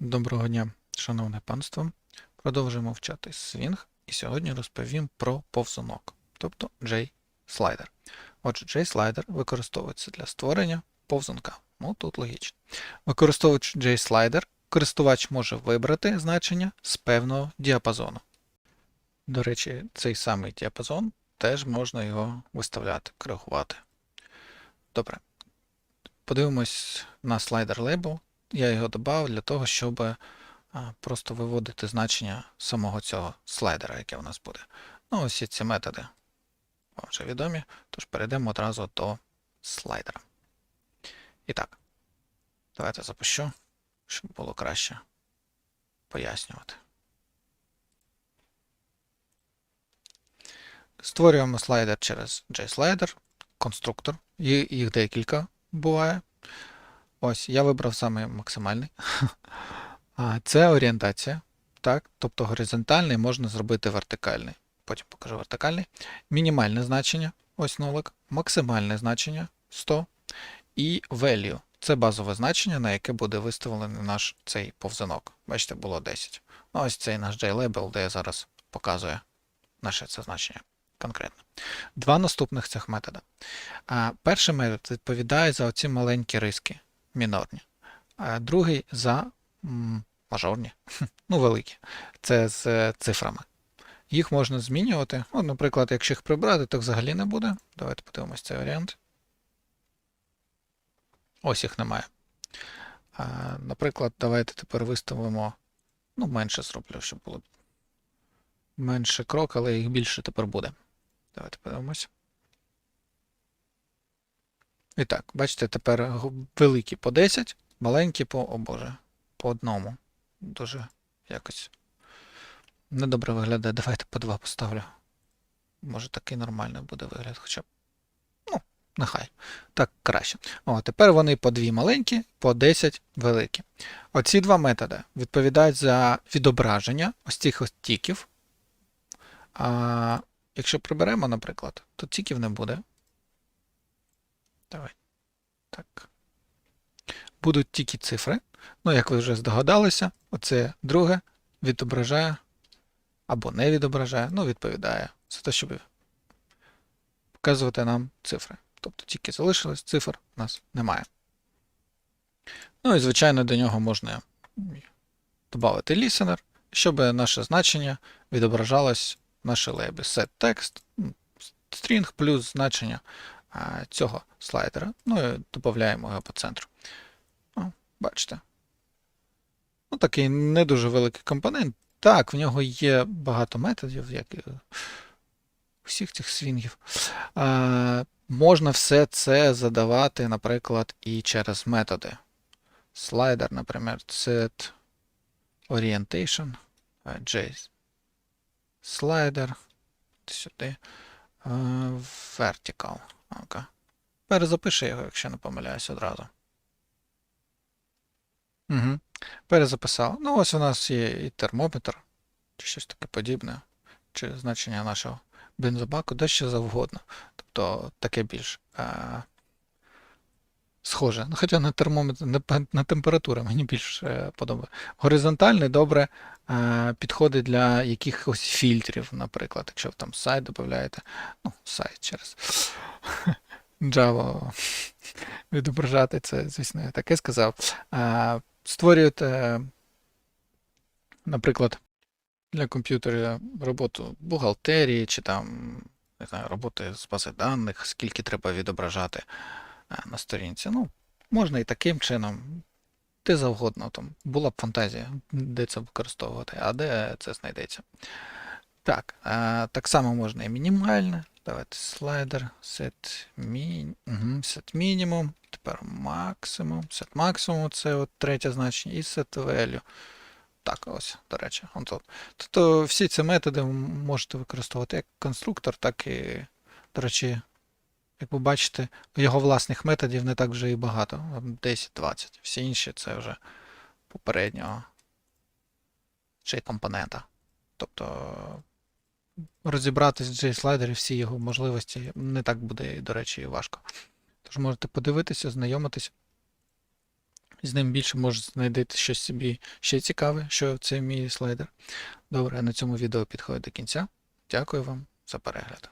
Доброго дня, шановне панство. Продовжуємо вчати Swing і сьогодні розповім про повзунок, тобто J-слайдер. Отже, J-слайдер використовується для створення повзунка. Ну, тут логічно. Використовуючи J-слайдер, користувач може вибрати значення з певного діапазону. До речі, цей самий діапазон теж можна його виставляти, коригувати. Добре. Подивимось на слайдер Label. Я його додав для того, щоб просто виводити значення самого цього слайдера, яке у нас буде. Ну, ось ці методи вам вже відомі, тож перейдемо одразу до слайдера. І так, давайте запущу, щоб було краще пояснювати. Створюємо слайдер через JSlider, конструктор. Їх декілька буває. Ось, я вибрав саме максимальний. Це орієнтація. Так? Тобто горизонтальний можна зробити вертикальний. Потім покажу вертикальний. Мінімальне значення, ось нолик, максимальне значення 100. І value це базове значення, на яке буде виставлений наш цей повзунок. Бачите, було 10. Ну, ось цей наш JLabel, де я зараз показую наше це значення конкретно. Два наступних цих метода. Перший метод відповідає за оці маленькі риски мінорні, другий за мажорні, ну великі. Це з е, цифрами. Їх можна змінювати. От, наприклад, якщо їх прибрати, то взагалі не буде. Давайте подивимось цей варіант. Ось їх немає. Наприклад, давайте тепер виставимо. Ну, менше зроблю, щоб було менше крок, але їх більше тепер буде. Давайте подивимось. І так, бачите, тепер великі по 10, маленькі по, о боже, по одному. Дуже якось недобре виглядає. Давайте по 2 поставлю. Може такий нормальний буде вигляд, хоча б. Ну, нехай. Так краще. О, тепер вони по 2 маленькі, по 10 великі. Оці два методи відповідають за відображення ось цих ось тіків. А якщо приберемо, наприклад, то тіків не буде. Давай. Так. Будуть тільки цифри. Ну, як ви вже здогадалися, оце друге відображає або не відображає, ну, відповідає за те, щоб показувати нам цифри. Тобто тільки залишилось, цифр у нас немає. Ну і, звичайно, до нього можна додати listener, щоб наше значення відображалось в нашій лейбі set text, string плюс значення цього слайдера. Ну і додаємо його по центру. О, бачите. Ну, такий не дуже великий компонент. Так, в нього є багато методів, як і у всіх цих свінгів. А, можна все це задавати, наприклад, і через методи. Слайдер, наприклад, set orientation, а, J слайдер, сюди, а, vertical. Окей. Перезапиши його, якщо не помиляюсь одразу. Угу. Перезаписав. Ну, ось у нас є і термометр, чи щось таке подібне, чи значення нашого бензобаку, де що завгодно. Тобто таке більш е- схоже. Ну, хоча на термометр, на, на температуру мені більш е, подобається. Горизонтальний добре е- підходить для якихось фільтрів, наприклад, якщо ви там сайт додаєте, ну, сайт через Java відображати це, звісно, я таке сказав. А, Створюєте, наприклад, для комп'ютера роботу бухгалтерії чи там не знаю, роботи з бази даних, скільки треба відображати на сторінці. Ну, можна і таким чином, де завгодно. Там була б фантазія, де це використовувати, а де це знайдеться. Так, а, так само можна і мінімальне. Давайте слайдер, set, min, угу, set minimum, тепер максимум, set максимум, це от третє значення, і set value. Так, ось, до речі, он тут. Тобто всі ці методи можете використовувати як конструктор, так і, до речі, як ви бачите, його власних методів не так вже і багато, 10-20. Всі інші це вже попереднього чи компонента. Тобто розібратись в JSlider і всі його можливості не так буде, до речі, і важко. Тож можете подивитися, знайомитись. З ним більше може знайдете щось собі ще цікаве, що це мій слайдер. Добре, на цьому відео підходить до кінця. Дякую вам за перегляд.